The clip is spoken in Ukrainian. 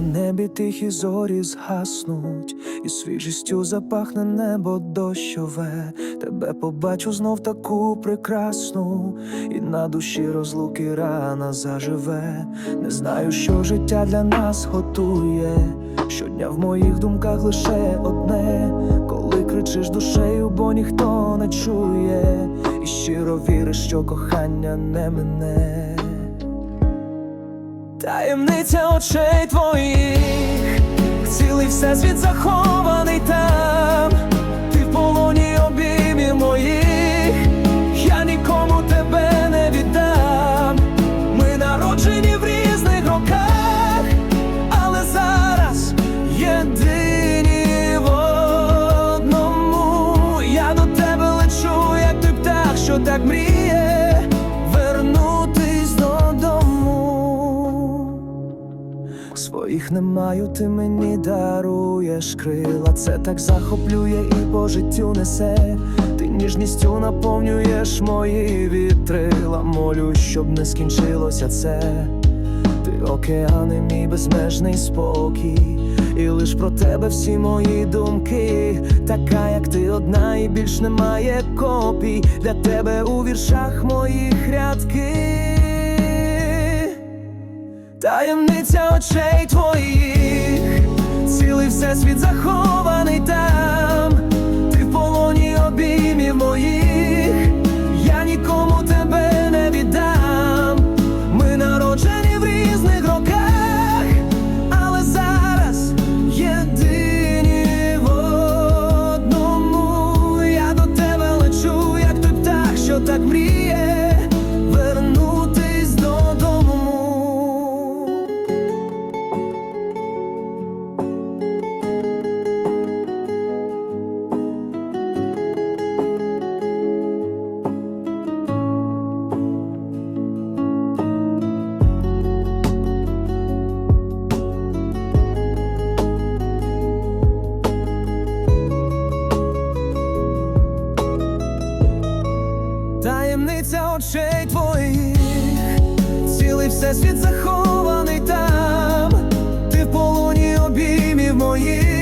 небі тихі зорі згаснуть, і свіжістю запахне небо дощове. Тебе побачу знов таку прекрасну, і на душі розлуки рана заживе. Не знаю, що життя для нас готує. Щодня в моїх думках лише одне, коли кричиш душею, бо ніхто не чує, і щиро віриш, що кохання не мене. Таємниця очей твоїх, цілий всесвіт захований там, ти в полоні обіймів моїх, я нікому тебе не віддам. Ми народжені в різних роках, але зараз єдині в одному. Я до тебе лечу, як той птах, що так мріє Своїх не маю, ти мені даруєш крила. Це так захоплює і по життю несе. Ти ніжністю наповнюєш мої вітрила. Молю, щоб не скінчилося це. Ти океани, мій безмежний спокій, і лиш про тебе всі мої думки, така, як ти одна, і більш немає копій для тебе у віршах моїх рядки. Таємниця очей твоїх, цілий всесвіт захований там, ти в полоні обіймів моїх, я нікому тебе не віддам. Ми народжені в різних роках, але зараз єдині в одному. Я до тебе лечу, як той птах, що так мріє Таємниця очей твоїх, цілий всесвіт захований там, ти в полоні обіймів моїх,